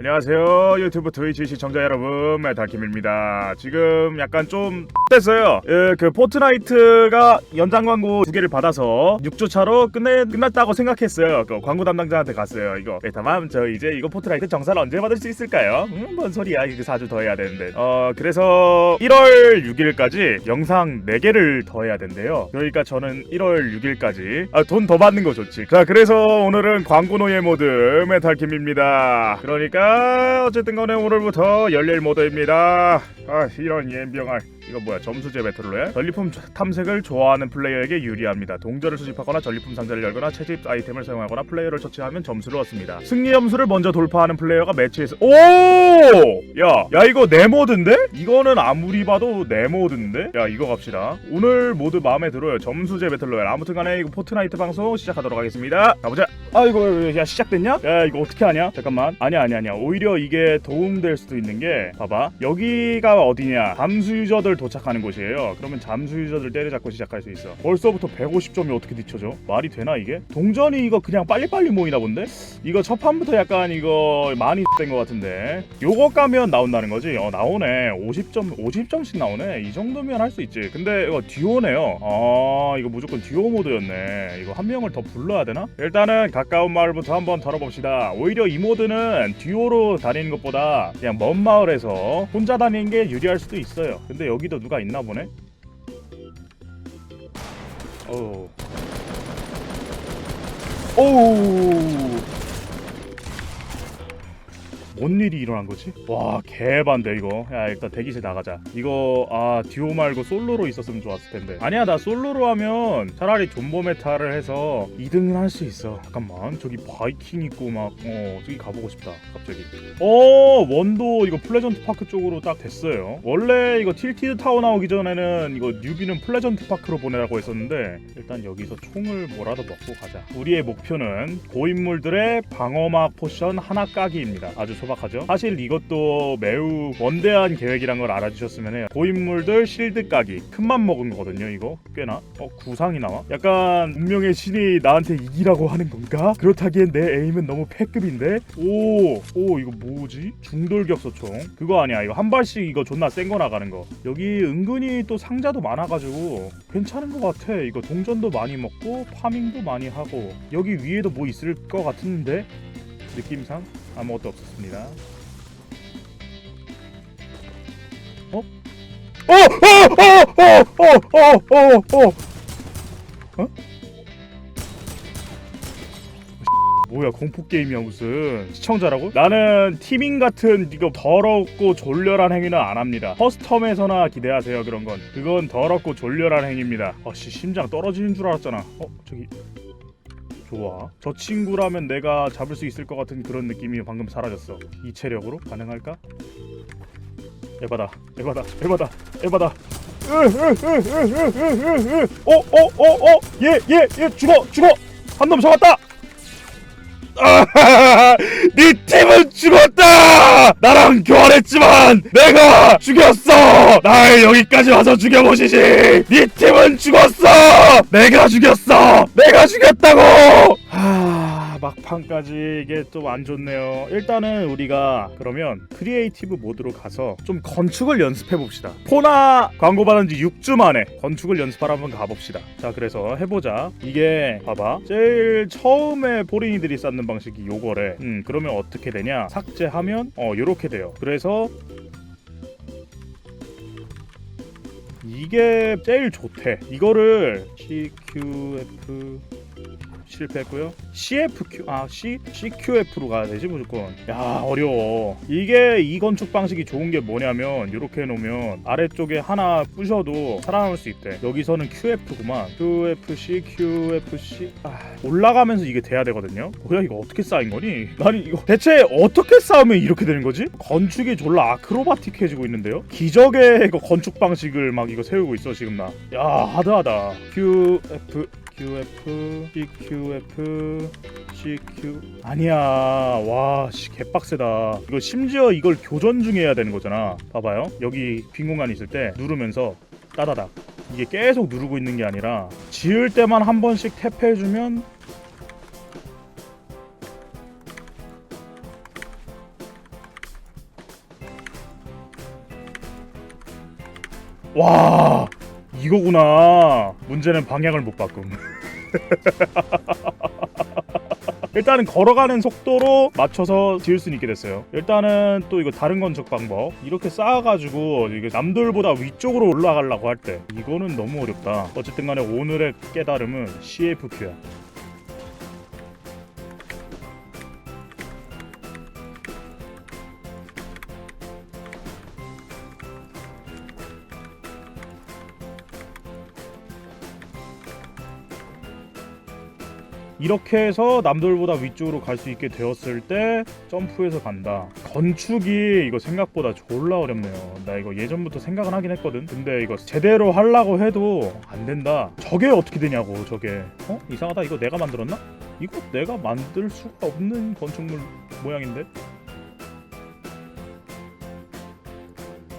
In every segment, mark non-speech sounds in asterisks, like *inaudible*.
안녕하세요. 유튜브 트위치 시청자 여러분 메탈킴입니다. 지금 약간 좀 됐어요. 예, 그 포트나이트가 연장 광고 두 개를 받아서 6주 차로 끝내 끝났다고 생각했어요. 그 광고 담당자한테 갔어요. 이거. 네, 다만 저 이제 이거 포트나이트 정산 언제 받을 수 있을까요? 음, 뭔 소리야. 이거 4주 더 해야 되는데. 어 그래서 1월 6일까지 영상 4개를 더 해야 된대요. 그러니까 저는 1월 6일까지. 아, 돈 더 받는 거 좋지 자 그래서 오늘은 광고 노예 모드 메탈킴입니다. 그러니까 어쨌든 간에 오늘부터 열렬 모드입니다. 아 이런 예병알 이거 뭐야 점수제 배틀로야 전리품 탐색을 좋아하는 플레이어에게 유리합니다. 동전을 수집하거나 전리품 상자를 열거나 채집 아이템을 사용하거나 플레이어를 처치하면 점수를 얻습니다. 승리 점수를 먼저 돌파하는 플레이어가 매치에서 오! 야, 야 이거 내 모드인데? 이거는 아무리 봐도 내 모드인데? 야 이거 갑시다. 오늘 모드 마음에 들어요. 점수제 배틀로얄. 아무튼간에 이거 포트나이트 방송 시작하도록 하겠습니다. 가보자. 아 이거 야 시작됐냐? 야 이거 어떻게 하냐? 잠깐만. 아니야 아니야 아니야. 오히려 이게 도움될 수도 있는 게 봐봐. 여기가 어디냐? 잠수 유저들 도착 하는 곳이에요 그러면 잠수 유저들 때려잡고 시작할 수 있어 벌써부터 150점이 어떻게 뒤쳐져? 말이 되나 이게? 동전이 이거 그냥 빨리빨리 모이나 본데? 이거 첫 판부터 약간 이거 많이 *laughs* 된것 같은데 요거 까면 나온다는 거지? 어 나오네 50점 50점씩 나오네 이 정도면 할 수 있지 근데 이거 듀오네요 아 이거 무조건 듀오 모드였네 이거 한 명을 더 불러야 되나? 일단은 가까운 마을부터 한번 다뤄봅시다 오히려 이 모드는 듀오로 다니는 것보다 그냥 먼 마을에서 혼자 다니는 게 유리할 수도 있어요 근데 여기도 누가 있나 보네? 어우 오우 뭔 일이 일어난 거지? 와 개반대 이거. 야 일단 대기실 나가자. 이거 아 듀오 말고 솔로로 있었으면 좋았을 텐데. 아니야 나 솔로로 하면 차라리 존버 메타를 해서 2등은 할수 있어. 잠깐만 저기 바이킹 있고 막 어 저기 가보고 싶다 갑자기. 어 원도 이거 플레전트 파크 쪽으로 딱 됐어요. 원래 이거 틸티드 타워 나오기 전에는 이거 뉴비는 플레전트 파크로 보내라고 했었는데 일단 여기서 총을 뭐라도 먹고 가자. 우리의 목표는 고인물들의 방어막 포션 하나 까기입니다. 아주 소박하죠? 사실 이것도 매우 원대한 계획이란 걸 알아주셨으면 해요. 고인물들 실드 까기. 큰맘 먹은 거거든요 이거. 꽤나. 어 구상이 나와? 약간 운명의 신이 나한테 이기라고 하는 건가? 그렇다기엔 내 에임은 너무 패급인데? 오오 이거 뭐지? 중돌격소총. 그거 아니야. 이거 한 발씩 이거 존나 센 거 나가는 거. 여기 은근히 또 상자도 많아가지고 괜찮은 것 같아. 이거 동전도 많이 먹고 파밍도 많이 하고. 여기 위에도 뭐 있을 것 같은데 느낌상 아무것도 없었습니다. 어? 어! 어! 어! 어! 어! 어! 어! 어? 뭐야 공포 게임이야 무슨 시청자라고? 나는 티밍 같은 이거 더럽고 졸렬한 행위는 안 합니다. 커스텀에서나 기대하세요 그런 건. 그건 더럽고 졸렬한 행위입니다. 아씨 심장 떨어지는 줄 알았잖아. 어 저기 좋아. 저 친구라면 내가 잡을 수 있을 것 같은 그런 느낌이 방금 사라졌어. 이 체력으로 가능할까? 에바다, 에바다, 에바다, 에바다. 어, 어, 어, 어, 얘, 얘, 얘 죽어, 죽어. 한 놈 잡았다. *laughs* 네 팀은 죽었다! 나랑 교환했지만 내가 죽였어! 날 여기까지 와서 죽여보시지! 네 팀은 죽었어! 내가 죽였어! 내가 죽였다고! 하... 막판까지 이게 좀 안 좋네요. 일단은 우리가 그러면 크리에이티브 모드로 가서 좀 건축을 연습해 봅시다. 포나 광고 받은 지 6주 만에 건축을 연습하러 한번 가봅시다. 자, 그래서 해보자. 이게 봐봐. 제일 처음에 포린이들이 쌓는 방식이 요거래. 음, 그러면 어떻게 되냐? 삭제하면 어 요렇게 돼요. 그래서 이게 제일 좋대. 이거를 CQF 실패했고요. CFQ 아 C CQF로 가야 되지 무조건. 야 어려워. 이게 이 건축 방식이 좋은 게 뭐냐면 이렇게 해놓으면 아래쪽에 하나 부셔도 살아남을 수 있대. 여기서는 QF구만. QFC QFC 아, 올라가면서 이게 돼야 되거든요. 뭐야 이거 어떻게 쌓인 거니? *laughs* 아니 이거 대체 어떻게 쌓으면 이렇게 되는 거지? 건축이 졸라 아크로바틱해지고 있는데요. 기적의 이거 건축 방식을 막 이거 세우고 있어 지금 나. 야 하드하다. QF QF, CQF, CQ 아니야. 와 씨, 개빡세다. 이거 심지어 이걸 교전 중에 해야 되는 거잖아. 봐봐요. 여기 빈 공간 있을 때 누르면서 따다닥. 이게 계속 누르고 있는 게 아니라 지을 때만 한 번씩 탭해주면 와 이거구나. 문제는 방향을 못 바꿈. *laughs* 일단은 걸어가는 속도로 맞춰서 지을 수는 있게 됐어요. 일단은 또 이거 다른 건축 방법. 이렇게 쌓아가지고 이게 남들보다 위쪽으로 올라가려고 할 때 이거는 너무 어렵다. 어쨌든 간에 오늘의 깨달음은 CFQ야 이렇게 해서 남들보다 위쪽으로 갈 수 있게 되었을 때 점프해서 간다. 건축이 이거 생각보다 졸라 어렵네요. 나 이거 예전부터 생각은 하긴 했거든. 근데 이거 제대로 하려고 해도 안 된다. 저게 어떻게 되냐고 저게. 어? 이상하다. 이거 내가 만들었나? 이거 내가 만들 수가 없는 건축물 모양인데?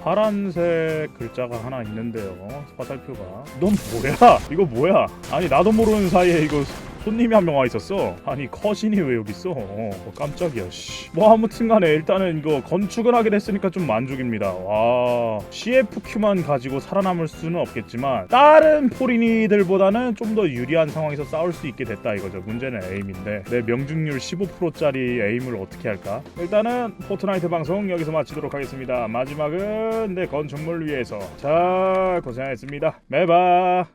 파란색 글자가 하나 있는데요. 화살표가. 넌 뭐야? 이거 뭐야? 아니 나도 모르는 사이에 이거 손님이 한 명 와 있었어. 아니 커신이 왜 여기 있어? 어, 어, 깜짝이야. 씨. 뭐 아무튼간에 일단은 이거 건축을 하게 됐으니까 좀 만족입니다. 와 CFQ만 가지고 살아남을 수는 없겠지만 다른 포리니들보다는 좀 더 유리한 상황에서 싸울 수 있게 됐다 이거죠. 문제는 에임인데 내 명중률 15%짜리 에임을 어떻게 할까? 일단은 포트나이트 방송 여기서 마치도록 하겠습니다. 마지막은 내 건축물 위해서 자 고생하셨습니다. 매바.